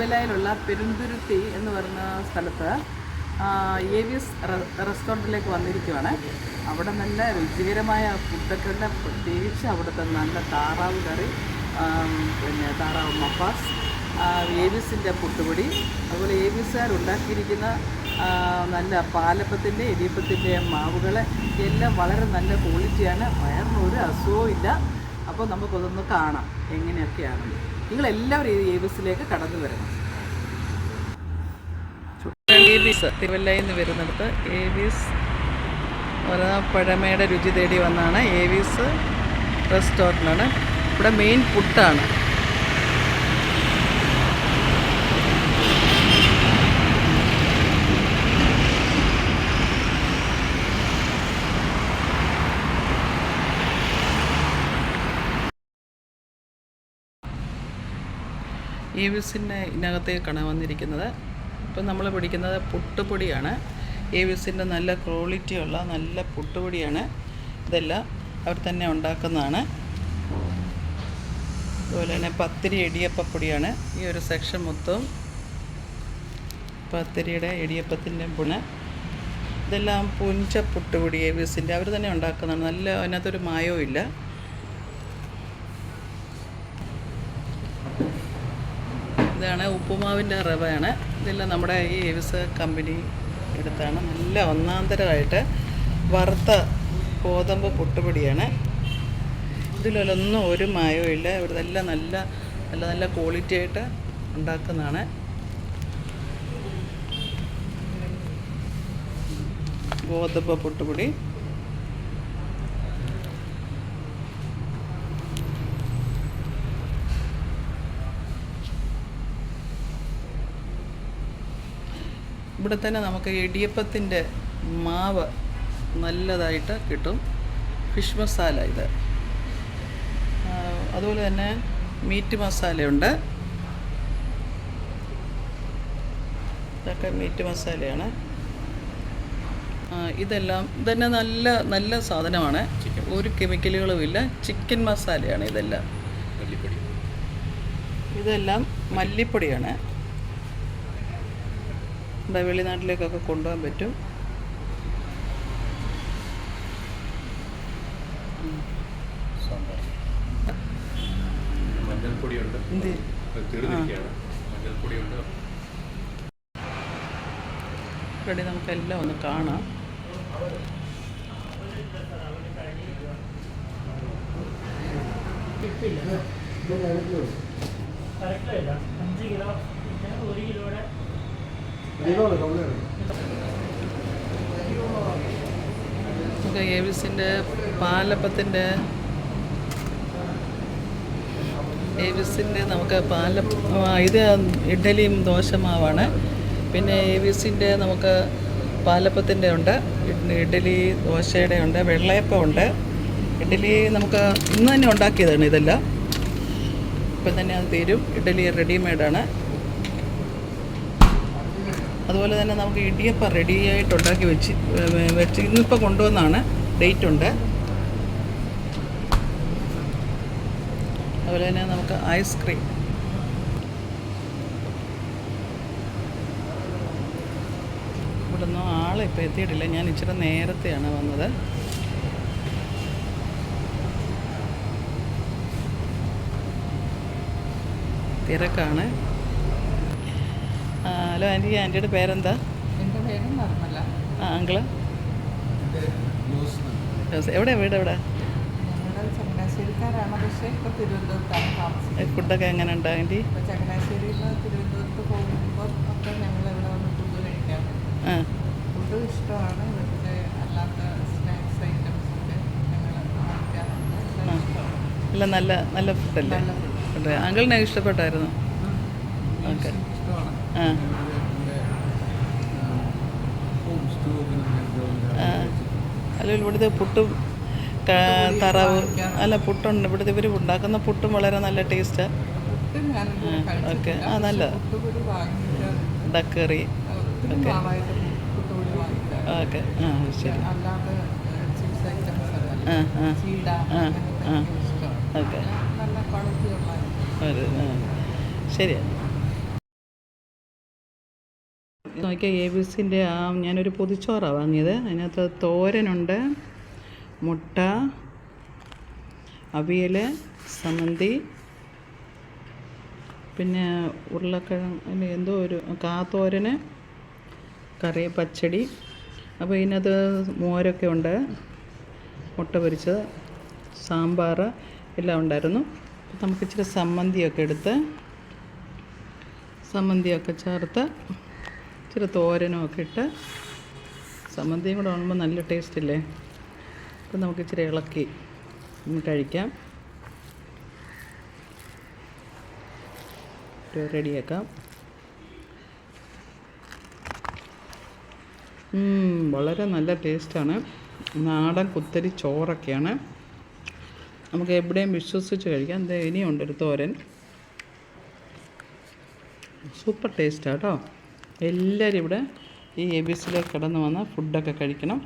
തിരുവല്ലയിലുള്ള പെരുന്തുരുത്തി എന്ന് പറയുന്ന സ്ഥലത്ത് എ വി എസ് റെസ്റ്റോറന്റിലേക്ക് വന്നിരിക്കുവാണ്. അവിടെ നല്ല രുചികരമായ ഫുഡൊക്കെ ഉണ്ട് പ്രത്യേകിച്ച് അവിടുത്തെ നല്ല താറാവ് കറി പിന്നെ താറാവ് മപ്പാസ് എ വി എസിന്റെ പുട്ടുപൊടി. അതുപോലെ എ വി എസ്സുകാർ ഉണ്ടാക്കിയിരിക്കുന്ന നല്ല പാലപ്പത്തിന്റെ ഇടിയപ്പത്തിന്റെ മാവുകൾ എല്ലാം വളരെ നല്ല ക്വാളിറ്റിയാണ്. വയറിന് ഒരു അസുഖവും ഇല്ല. അപ്പോൾ നമുക്കതൊന്ന് കാണാം. എങ്ങനെയൊക്കെയാണ് നിങ്ങളെല്ലാവരും ഈ ഏബിസിലേക്ക് കടന്നു വരണം. ഏബീസ് തിരുവല്ലയിൽ നിന്ന് വരുന്നിടത്ത് ഏവീസ് ഒരു പഴമയുടെ രുചി തേടി വന്നാണ്. ഏവീസ് റെസ്റ്റോറന്റാണ് ഇവിടെ മെയിൻ പുട്ടാണ് ഏവിസിന്റെ ഇതിനകത്തേക്കാണ് വന്നിരിക്കുന്നത്. ഇപ്പം നമ്മൾ പിടിക്കുന്നത് പുട്ടുപൊടിയാണ്. ഏവിസിന്റെ നല്ല ക്വാളിറ്റിയുള്ള നല്ല പുട്ടുപൊടിയാണ്. ഇതെല്ലാം അവർ തന്നെ ഉണ്ടാക്കുന്നതാണ്. അതുപോലെ തന്നെ പത്തിരി ഇടിയപ്പപ്പൊടിയാണ്. ഈ ഒരു സെക്ഷൻ മൊത്തവും പത്തിരിയുടെ ഇടിയപ്പത്തിന്റെ പുണ് ഇതെല്ലാം പുഞ്ച പുട്ടുപൊടി ഏവിസിന്റെ അവർ തന്നെ ഉണ്ടാക്കുന്നതാണ്. നല്ല അതിനകത്തൊരു മായവും ഇല്ല ഇതാണ് ഉപ്പുമാവിന്റെ റവയാണ് ഇതെല്ലാം നമ്മുടെ ഈ എവിസ് കമ്പനി എടുത്താണ്. നല്ല ഒന്നാന്തരമായിട്ട് വറുത്ത ഗോതമ്പ് പൊട്ടുപൊടിയാണ്. ഇതിലൊന്നും ഒരു മായവും ഇല്ല. ഇവിടെല്ലാം നല്ല നല്ല നല്ല ക്വാളിറ്റി ആയിട്ട് ഉണ്ടാക്കുന്നതാണ്. ഗോതമ്പ് പുട്ടുപൊടി. ഇവിടെ തന്നെ നമുക്ക് ഇടിയപ്പത്തിന്റെ മാവ് നല്ലതായിട്ട് കിട്ടും. ഫിഷ് മസാല ഇത്. അതുപോലെ തന്നെ മീറ്റ് മസാലയുണ്ട്. ഇതൊക്കെ മീറ്റ് മസാലയാണ്. ഇതെല്ലാം ഇതന്നെ നല്ല നല്ല സാധനമാണ്. ഒരു കെമിക്കലുകളും ഇല്ല. ചിക്കൻ മസാലയാണ് ഇതെല്ലാം. ഇതെല്ലാം മല്ലിപ്പൊടിയാണ്. ഇവിടെ വെളിനാട്ടിലേക്കൊക്കെ കൊണ്ടുപോകാൻ പറ്റും. മഞ്ഞൾപ്പൊടിയുണ്ട്. എന്ത്? മഞ്ഞൾപ്പൊടിയുണ്ട്. ഇവിടെ നമുക്കെല്ലാം ഒന്ന് കാണാം. നമുക്ക് പാലപ്പത്തിന്റെ ഏവിസിന്റെ നമുക്ക് പാല ഇത് ഇഡ്ഡലിയും ദോശമാവാണ്. പിന്നെ ഏവിസിന്റെ നമുക്ക് പാലപ്പത്തിന്റെ ഉണ്ട്. ഇഡ്- ഇഡ്ഡലി ദോശയുടെ ഉണ്ട് വെള്ളയപ്പം ഉണ്ട്. ഇഡ്ഡലി നമുക്ക് ഇന്ന് തന്നെ ഉണ്ടാക്കിയതാണ് ഇതെല്ലാം. ഇപ്പം തന്നെ അത് തീരും. ഇഡ്ഡലി റെഡിമെയ്ഡാണ്. അതുപോലെ തന്നെ നമുക്ക് ഇടിയപ്പം റെഡിയായിട്ട് ഉണ്ടാക്കി വെച്ച് വെച്ച് ഇന്നിപ്പോൾ കൊണ്ടുവന്നാണ്. ഡേറ്റ് ഉണ്ട്. അതുപോലെ തന്നെ നമുക്ക് ഐസ്ക്രീം ഇവിടെ ഒന്നും ആളിപ്പോൾ എത്തിയിട്ടില്ല. ഞാൻ ഇച്ചിരി നേരത്തെയാണ് വന്നത്. തിരക്കാണ്. ഹലോ ആന്റി ആന്റിയുടെ പേരെന്താ? എന്റെ പേര് നിർമ്മല. ആ അങ്കിൾ? എവിടെ വീട് എവിടെ ഞങ്ങൾ ചങ്ങനാശ്ശേരിക്കാരാണ് പക്ഷേ ഇപ്പോൾ തിരുവനന്തപുരത്താണ് താമസിക്കുന്നത്. ഫുഡൊക്കെ എങ്ങനെ ഉണ്ട് ആന്റി? ഇപ്പോൾ ചങ്ങനാശ്ശേരിയിൽ നിന്ന് തിരുവനന്തപുരത്ത് പോകുമ്പോൾ ഒക്കെ ഞങ്ങൾ ഇവിടെ വന്ന് ഫുഡ് കഴിക്കാം ഫുഡ് ഇഷ്ടമാണ് ഇവിടുത്തെ അല്ലാത്ത സ്നാക്സ് ഐറ്റംസ് ഒക്കെ ഞങ്ങൾ നല്ല നല്ല ഫുഡല്ലേ അങ്കിളിനെ ഇഷ്ടപ്പെട്ടായിരുന്നു. ഓക്കെ. അല്ല ഇവിടുത്തെ പുട്ടും തറവ് അല്ല പുട്ടുണ്ട്. ഇവിടുത്തെ ഇവർ ഉണ്ടാക്കുന്ന പുട്ടും വളരെ നല്ല ടേസ്റ്റാണ് ഓക്കെ. ആ, നല്ല. ഡക്കറി ഓക്കെ. ഓക്കെ. ആ ശരി. ആ ആ ആ, ഓക്കെ. നല്ല നോക്കിയാൽ എ ബി സിന്റെ ആ ഞാനൊരു പൊതിച്ചോറാണ് വാങ്ങിയത്. അതിനകത്ത് തോരനുണ്ട് മുട്ട അവിയൽ സമന്തി പിന്നെ ഉരുളക്കിഴങ്ങ് എന്തോ ഒരു കാത്തോരന് കറി പച്ചടി. അപ്പോൾ ഇതിനകത്ത് മോരൊക്കെ ഉണ്ട് മുട്ട പൊരിച്ചത് സാമ്പാർ എല്ലാം ഉണ്ടായിരുന്നു. നമുക്ക് ഇച്ചിരി സമ്മന്തിയൊക്കെ എടുത്ത് സമ്മന്തിയൊക്കെ ചേർത്ത് ഇച്ചിരി തോരനും ഒക്കെ ഇട്ട് സമ്മന്തിയും കൂടെ ആകുമ്പോൾ നല്ല ടേസ്റ്റ് ഇല്ലേ? അപ്പോൾ നമുക്ക് ഇച്ചിരി ഇളക്കി കഴിക്കാം. റെഡിയാക്കാം. വളരെ നല്ല ടേസ്റ്റാണ് നാടൻ കുത്തരി ചോറൊക്കെയാണ്. നമുക്ക് എവിടെയും വിശ്വസിച്ച് കഴിക്കാം. ഇനിയുണ്ട് ഒരു തോരൻ. സൂപ്പർ ടേസ്റ്റാണ് കേട്ടോ എല്ലാവരും ഇവിടെ ഈ എ ബി സിയിലേക്ക് കിടന്ന് വന്ന് ഫുഡൊക്കെ കഴിക്കണം.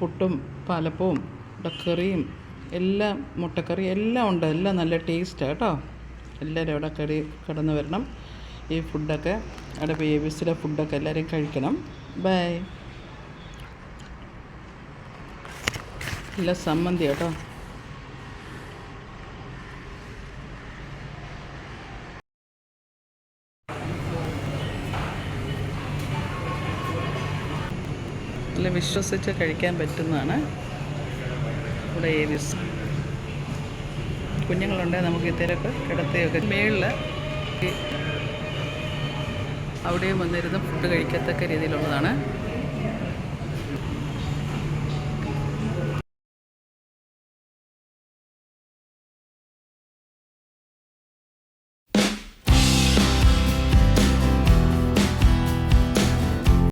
പുട്ടും പാലപ്പവും കറിയും എല്ലാം മുട്ടക്കറി എല്ലാം ഉണ്ട്. എല്ലാം നല്ല ടേസ്റ്റാണ് കേട്ടോ. എല്ലാവരും അവിടെ കറി കിടന്ന് വരണം. ഈ ഫുഡൊക്കെ അവിടെ എ ബി സിയിലെ ഫുഡൊക്കെ എല്ലാവരും കഴിക്കണം. ബൈ എല്ലാം സമ്മന്തി കേട്ടോ. വിശ്വസിച്ച് കഴിക്കാൻ പറ്റുന്നതാണ്. ഇവിടെ ഏവിസ് കുഞ്ഞുങ്ങളുണ്ടെങ്കിൽ നമുക്ക് ഇത്തരമൊക്കെ കിടത്തിയൊക്കെ മേളിൽ അവിടെയും വന്നിരുന്ന് ഫുഡ് കഴിക്കത്തക്ക രീതിയിലുള്ളതാണ്.